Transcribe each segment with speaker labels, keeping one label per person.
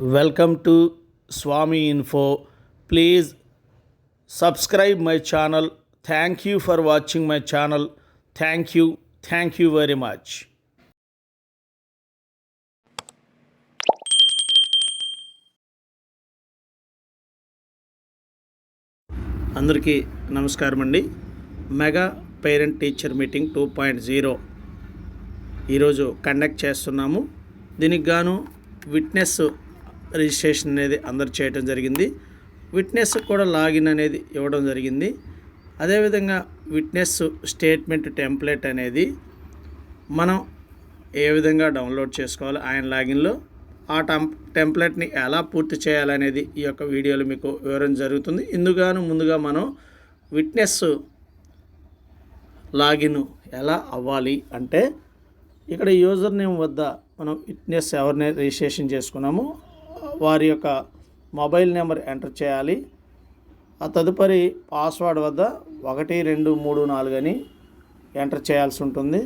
Speaker 1: Welcome to Swamy info. Please subscribe my channel. Thank you for watching my channel. Thank you. Thank you very much. అందరికీ నమస్కారం mega parent teacher meeting two point zero ఈరోజు conduct చేస్తున్నాము. దీనికి గాను witness registration అనేది అందరు చేయడం జరిగింది. విట్నెస్ కూడా లాగిన్ అనేది ఇవ్వడం జరిగింది. అదేవిధంగా విట్నెస్ స్టేట్మెంట్ టెంప్లెట్ అనేది మనం ఏ విధంగా డౌన్లోడ్ చేసుకోవాలి ఆయన లాగిన్లో ఆ టెంప్ టెంప్లెట్ని ఎలా పూర్తి చేయాలనేది ఈ యొక్క వీడియోలో మీకు వివరం జరుగుతుంది. ఇందుగాను ముందుగా మనం విట్నెస్ లాగిన్ ఎలా అవ్వాలి అంటే ఇక్కడ యూజర్ నేమ్ వద్ద మనం విట్నెస్ ఎవరిని రిజిస్ట్రేషన్ చేసుకున్నామో వారి యొక్క మొబైల్ నెంబర్ ఎంటర్ చేయాలి. ఆ తదుపరి పాస్వర్డ్ వద్ద ఒకటి రెండు మూడు నాలుగు అని ఎంటర్ చేయాల్సి ఉంటుంది.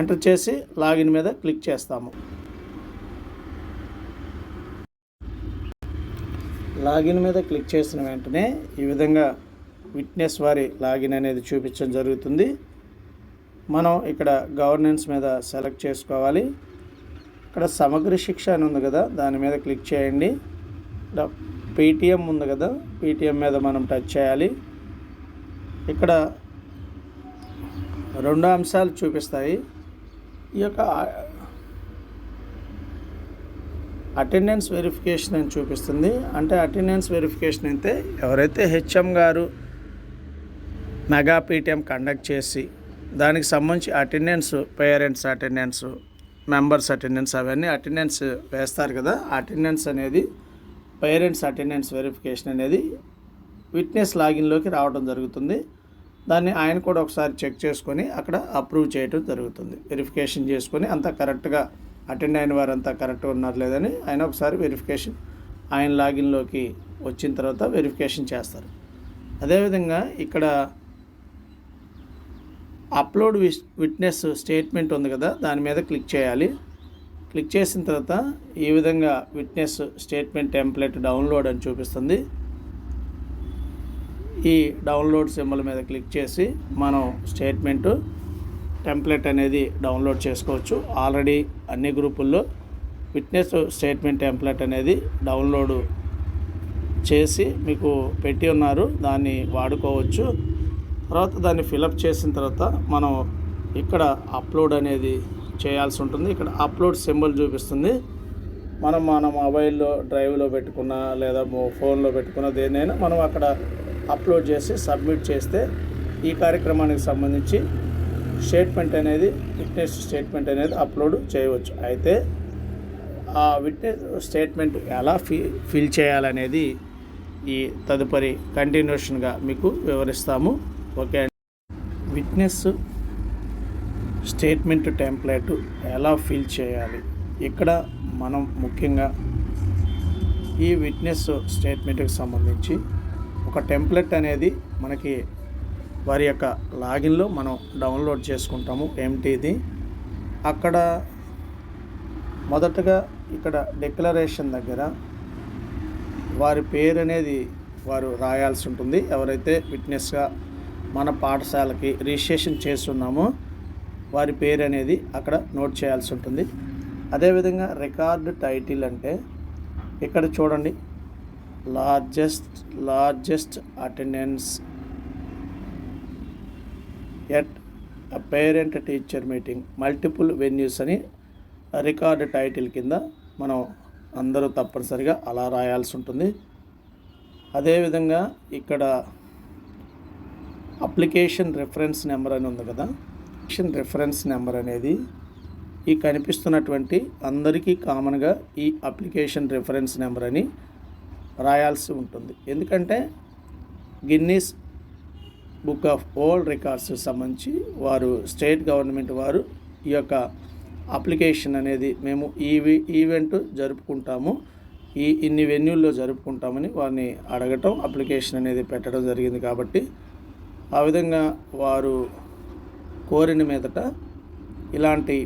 Speaker 1: ఎంటర్ చేసి లాగిన్ మీద క్లిక్ చేస్తాము. లాగిన్ మీద క్లిక్ చేసిన వెంటనే ఈ విధంగా విట్నెస్ వారి లాగిన్ అనేది చూపించడం జరుగుతుంది. మనం ఇక్కడ గవర్నెన్స్ మీద సెలెక్ట్ చేసుకోవాలి. ఇక్కడ సమగ్ర శిక్ష అని ఉంది కదా దాని మీద క్లిక్ చేయండి. ఇక్కడ పేటిఎం ఉంది కదా పేటిఎం మీద మనం టచ్ చేయాలి. ఇక్కడ రెండు అంశాలు చూపిస్తాయి. ఈ యొక్క అటెండెన్స్ వెరిఫికేషన్ అని చూపిస్తుంది. అంటే అటెండెన్స్ వెరిఫికేషన్ అయితే ఎవరైతే హెచ్ఎం గారు మెగా పీటీఎం కండక్ట్ చేసి దానికి సంబంధించి attendance parents attendance members attendance అవన్నీ అటెండెన్స్ వేస్తారు కదా. అటెండెన్స్ అనేది పేరెంట్స్ అటెండెన్స్ వెరిఫికేషన్ అనేది విట్నెస్ లాగిన్లోకి రావడం జరుగుతుంది. దాన్ని ఆయన కూడా ఒకసారి చెక్ చేసుకొని అక్కడ అప్రూవ్ చేయడం జరుగుతుంది. వెరిఫికేషన్ చేసుకొని అంతా కరెక్ట్గా అటెండ్ అయిన వారంతా కరెక్ట్గా ఉన్నారు లేదని ఆయన ఒకసారి వెరిఫికేషన్ ఆయన లాగిన్లోకి వచ్చిన తర్వాత వెరిఫికేషన్ చేస్తారు. అదేవిధంగా ఇక్కడ అప్లోడ్ విస్ విట్నెస్ స్టేట్మెంట్ ఉంది కదా దాని మీద క్లిక్ చేయాలి. క్లిక్ చేసిన తర్వాత ఈ విధంగా విట్నెస్ స్టేట్మెంట్ టెంప్లెట్ డౌన్లోడ్ అని చూపిస్తుంది. ఈ డౌన్లోడ్ సింబల్ మీద క్లిక్ చేసి మనం స్టేట్మెంటు టెంప్లెట్ అనేది డౌన్లోడ్ చేసుకోవచ్చు. ఆల్రెడీ అన్ని గ్రూపుల్లో విట్నెస్ స్టేట్మెంట్ టెంప్లెట్ అనేది డౌన్లోడ్ చేసి మీకు పెట్టి ఉన్నారు. దాన్ని వాడుకోవచ్చు. తర్వాత దాన్ని ఫిలప్ చేసిన తర్వాత మనం ఇక్కడ అప్లోడ్ అనేది చేయాల్సి ఉంటుంది. ఇక్కడ అప్లోడ్ సింబల్ చూపిస్తుంది. మనం మన మొబైల్లో డ్రైవ్లో పెట్టుకున్న లేదా ఫోన్లో పెట్టుకున్న దేనైనా మనం అక్కడ అప్లోడ్ చేసి సబ్మిట్ చేస్తే ఈ కార్యక్రమానికి సంబంధించి స్టేట్మెంట్ అనేది విట్నెస్ స్టేట్మెంట్ అనేది అప్లోడ్ చేయవచ్చు. అయితే ఆ విట్నెస్ స్టేట్మెంట్ ఎలా ఫి ఫిల్ చేయాలనేది ఈ తదుపరి కంటిన్యూషన్గా మీకు వివరిస్తాము. ఓకే. విట్నెస్ స్టేట్మెంట్ టెంప్లెట్ ఎలా ఫిల్ చేయాలి? ఇక్కడ మనం ముఖ్యంగా ఈ విట్నెస్ స్టేట్మెంట్కి సంబంధించి ఒక టెంప్లెట్ అనేది మనకి వారి యొక్క లాగిన్లో మనం డౌన్లోడ్ చేసుకుంటాము. ఎంటీది అక్కడ మొదటగా ఇక్కడ డిక్లరేషన్ దగ్గర వారి పేరు అనేది వారు రాయాల్సి ఉంటుంది. ఎవరైతే విట్నెస్గా మన పాఠశాలకి రిజిస్ట్రేషన్ చేస్తున్నామో. వారి పేరు అనేది అక్కడ నోట్ చేయాల్సి ఉంటుంది. అదేవిధంగా రికార్డ్ టైటిల్ అంటే ఇక్కడ చూడండి. Largest largest attendance at a parent teacher meeting. Multiple venues అని రికార్డ్ టైటిల్ కింద మనం అందరూ తప్పనిసరిగా అలా రాయాల్సి ఉంటుంది. అదేవిధంగా ఇక్కడ అప్లికేషన్ రెఫరెన్స్ నెంబర్ అని ఉంది కదా. అప్లికేషన్ రెఫరెన్స్ నెంబర్ అనేది ఈ కనిపిస్తున్నటువంటి అందరికీ కామన్గా ఈ అప్లికేషన్ రెఫరెన్స్ నెంబర్ అని రాయాల్సి ఉంటుంది. ఎందుకంటే Guinness book of old records సంబంధించి వారు స్టేట్ గవర్నమెంట్ వారు ఈ యొక్క అప్లికేషన్ అనేది మేము ఈ ఈవెంట్ జరుపుకుంటాము. ఈ ఇన్ని వెన్యూల్లో జరుపుకుంటామని వారిని అడగటం అప్లికేషన్ అనేది పెట్టడం జరిగింది కాబట్టి ఆ విధంగా వారు కోరిన మీదట ఇలాంటి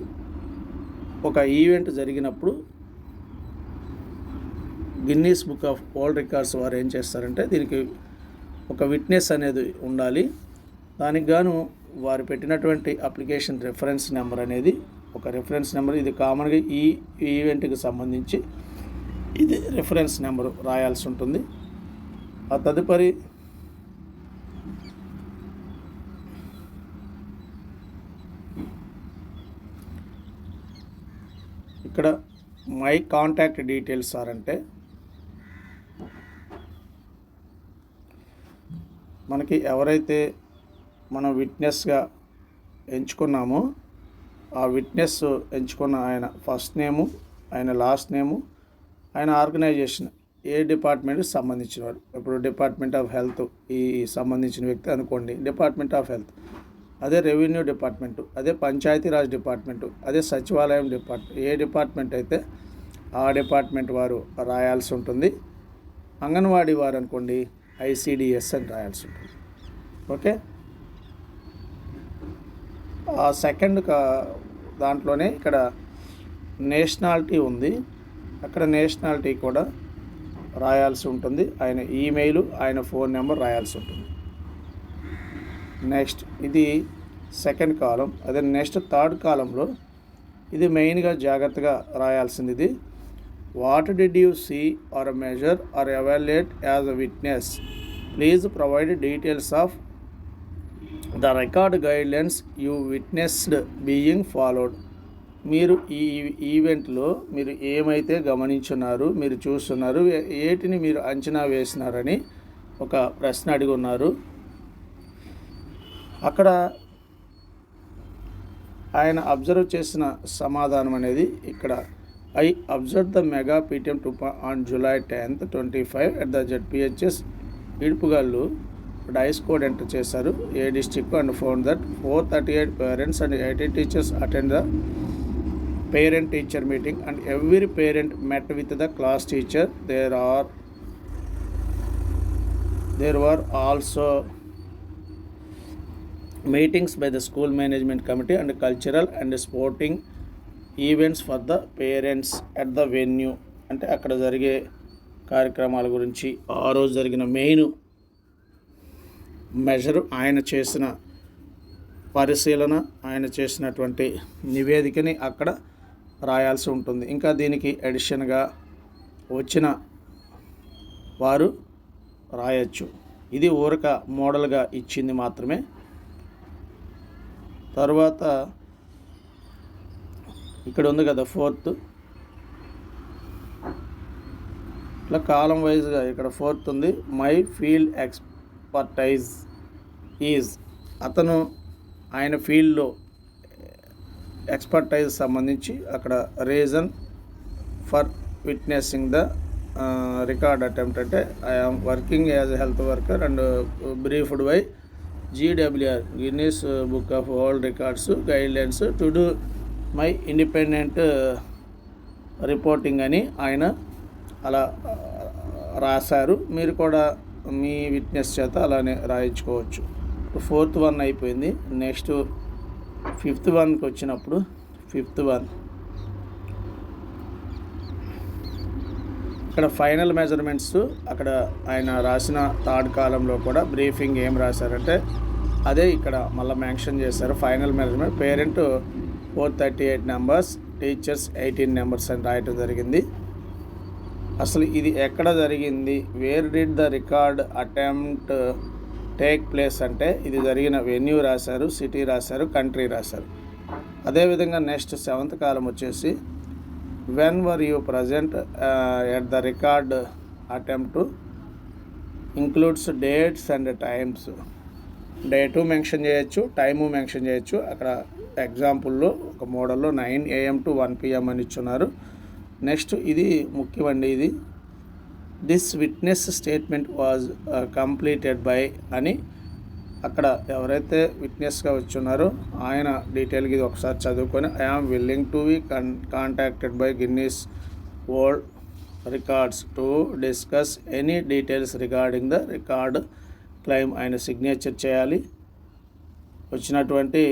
Speaker 1: ఒక ఈవెంట్ జరిగినప్పుడు Guinness book of world records వారు ఏం చేస్తారంటే దీనికి ఒక విట్నెస్ అనేది ఉండాలి. దానికి గాను వారు పెట్టినటువంటి అప్లికేషన్ రెఫరెన్స్ నెంబర్ అనేది ఒక రెఫరెన్స్ నెంబర్ ఇది కామన్గా ఈ ఈవెంట్కి సంబంధించి ఇది రెఫరెన్స్ నెంబరు రాయాల్సి ఉంటుంది. ఆ తదుపరి ఇక్కడ మై కాంటాక్ట్ డీటెయిల్స్ సార్ అంటే మనకి ఎవరైతే మనం విట్నెస్గా ఎంచుకున్నామో ఆ విట్నెస్ ఎంచుకున్న ఆయన ఫస్ట్ నేము ఆయన లాస్ట్ నేము ఆయన ఆర్గనైజేషన్ ఏ డిపార్ట్మెంట్కి సంబంధించినవాడు. ఇప్పుడు డిపార్ట్మెంట్ ఆఫ్ హెల్త్ ఈ సంబంధించిన వ్యక్తి అనుకోండి డిపార్ట్మెంట్ ఆఫ్ హెల్త్ అదే రెవెన్యూ డిపార్ట్మెంటు అదే పంచాయతీరాజ్ డిపార్ట్మెంటు అదే సచివాలయం డిపార్ట్మెంట్ ఏ డిపార్ట్మెంట్ అయితే ఆ డిపార్ట్మెంట్ వారు రాయాల్సి ఉంటుంది. అంగన్వాడీ వారు అనుకోండి ఐసిడిఎస్ అని రాయాల్సి ఉంటుంది. ఓకే? ఆ సెకండ్ కా దాంట్లోనే ఇక్కడ నేషనాలిటీ ఉంది. అక్కడ నేషనాలిటీ కూడా రాయాల్సి ఉంటుంది. ఆయన ఈమెయిల్ ఆయన ఫోన్ నెంబర్ రాయాల్సి ఉంటుంది. నెక్స్ట్ ఇది సెకండ్ కాలం అదే నెక్స్ట్ థర్డ్ కాలంలో ఇది మెయిన్గా జాగ్రత్తగా రాయాల్సింది ఇది what did you see or measure or evaluate as a witness please provide details of the record guidelines you witnessed being followed మీరు ఈ ఈవెంట్లో మీరు ఏమైతే గమనించున్నారు మీరు చూస్తున్నారు ఏటిని మీరు అంచనా వేసినారని ఒక ప్రశ్న అడిగి ఉన్నారు. అక్కడ ఆయన అబ్జర్వ్ చేసిన సమాధానం అనేది ఇక్కడ I observe the mega PTM two on July tenth twenty five at the ZPHS Idupugallu DISE code enter చేశారు. A district and found that four thirty eight parents and eighty teachers attend the parent teacher meeting and every parent met with the class teacher there are there were also meetings by the school management committee and cultural and sporting events for the parents at the venue అంటే అక్కడ జరిగే కార్యక్రమాల గురించి ఆ రోజు జరిగిన main measure ఆయన చేసిన పరిశీలన ఆయన చేసినటువంటి నివేదికని అక్కడ రాయాల్సి ఉంటుంది. ఇంకా దీనికి అడిషన్గా వచ్చిన వారు రాయొచ్చు. ఇది ఊరక మోడల్గా ఇచ్చింది మాత్రమే. తర్వాత ఇక్కడ ఉంది కదా ఫోర్త్. ఇట్లా కాలం వైజ్గా ఇక్కడ ఫోర్త్ ఉంది. మై ఫీల్డ్ ఎక్స్పర్టైజ్ ఈజ్ అతను ఆయన ఫీల్డ్లో ఎక్స్పర్టైజ్ సంబంధించి అక్కడ reason for witnessing the record attempt అంటే I am working as health worker and briefed by GWR Guinness book of world records guidelines to do my independent reporting అని ఆయన అలా uh, రాశారు. మీరు కూడా మీ విట్నెస్ చేత అలానే రాయించుకోవచ్చు. ఫోర్త్ వన్ అయిపోయింది. నెక్స్ట్ ఫిఫ్త్ వన్కి వచ్చినప్పుడు ఫిఫ్త్ వన్ ఇక్కడ ఫైనల్ మెజర్మెంట్స్ అక్కడ ఆయన రాసిన థర్డ్ కాలంలో కూడా బ్రీఫింగ్ ఏం రాశారంటే అదే ఇక్కడ మళ్ళీ మెన్షన్ చేశారు final measurement parent four thirty eight numbers teachers eighteen numbers అని రాయటం జరిగింది. అసలు ఇది ఎక్కడ జరిగింది? Where did the record attempt take place అంటే ఇది జరిగిన వెన్యూ రాశారు సిటీ రాశారు కంట్రీ రాశారు. అదేవిధంగా నెక్స్ట్ సెవెంత్ కాలం వచ్చేసి when were you present at the record attempt includes dates and times date mention చేయొచ్చు టైము మెన్షన్ చేయొచ్చు. అక్కడ ఎగ్జాంపుల్లో ఒక మోడల్లో nine AM to one PM అని ఇచ్చున్నారు. నెక్స్ట్ ఇది ముఖ్యమండి ఇది. This witness statement was completed by అని అక్కడ ఎవరైతే విట్నెస్గా వచ్చున్నారో ఆయన డీటెయిల్గా ఇది ఒకసారి చదువుకొని I am willing to be con contacted by Guinness world records to discuss any details regarding the record claim ఆయన సిగ్నేచర్ చేయాలి. వచ్చినటువంటి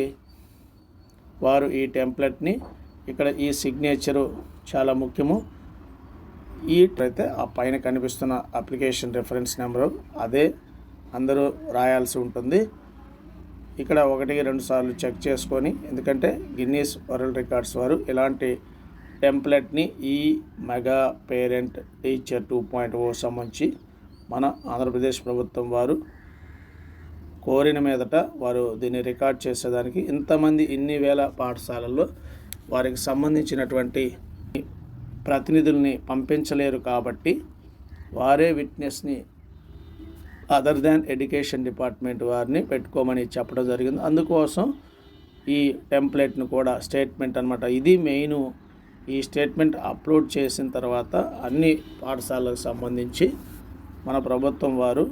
Speaker 1: వారు ఈ టెంప్లెట్ని ఇక్కడ ఈ సిగ్నేచరు చాలా ముఖ్యము. ఈ అయితే ఆ పైన కనిపిస్తున్న అప్లికేషన్ రెఫరెన్స్ నెంబరు అదే అందరూ రాయాల్సి ఉంటుంది. ఇక్కడ ఒకటి రెండు సార్లు చెక్ చేసుకొని ఎందుకంటే గిన్నీస్ వరల్డ్ రికార్డ్స్ వారు ఇలాంటి టెంప్లెట్ని ఈ mega parent teacher two point O సంబంధించి మన ఆంధ్రప్రదేశ్ ప్రభుత్వం వారు కోరిన మీదట వారు దీన్ని రికార్డ్ చేసేదానికి ఇంతమంది ఇన్ని వేల పాఠశాలల్లో వారికి సంబంధించినటువంటి ప్రతినిధుల్ని పంపించలేరు కాబట్టి వారే విట్నెస్ని అదర్ దాన్ ఎడ్యుకేషన్ డిపార్ట్మెంట్ వారిని పెట్టుకోమని చెప్పడం జరిగింది. అందుకోసం ఈ టెంప్లెట్ను కూడా స్టేట్మెంట్ అనమాట ఇది మెయిన్ ఈ స్టేట్మెంట్ అప్లోడ్ చేసిన తర్వాత అన్ని పాఠశాలకు సంబంధించి మన ప్రభుత్వం వారు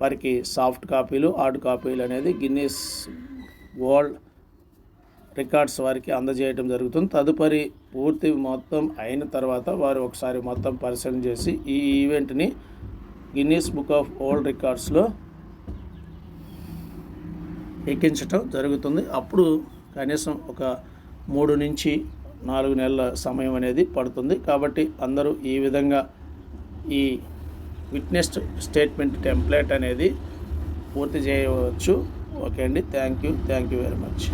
Speaker 1: వారికి సాఫ్ట్ కాపీలు హార్డ్ కాపీలు అనేది గిన్నీస్ వరల్డ్ రికార్డ్స్ వారికి అందజేయడం జరుగుతుంది. తదుపరి పూర్తి మొత్తం అయిన తర్వాత వారు ఒకసారి మొత్తం పరిశీలన చేసి ఈ ఈవెంట్ని గిన్నీస్ బుక్ ఆఫ్ వరల్డ్ రికార్డ్స్లో ఎక్కించటం జరుగుతుంది. అప్పుడు కనీసం ఒక మూడు నుంచి నాలుగు నెలల సమయం అనేది పడుతుంది. కాబట్టి అందరూ ఈ విధంగా ఈ విట్నెస్ స్టేట్మెంట్ టెంప్లెట్ అనేది పూర్తి చేయవచ్చు. ఓకే అండి. Thank you. Thank you very much.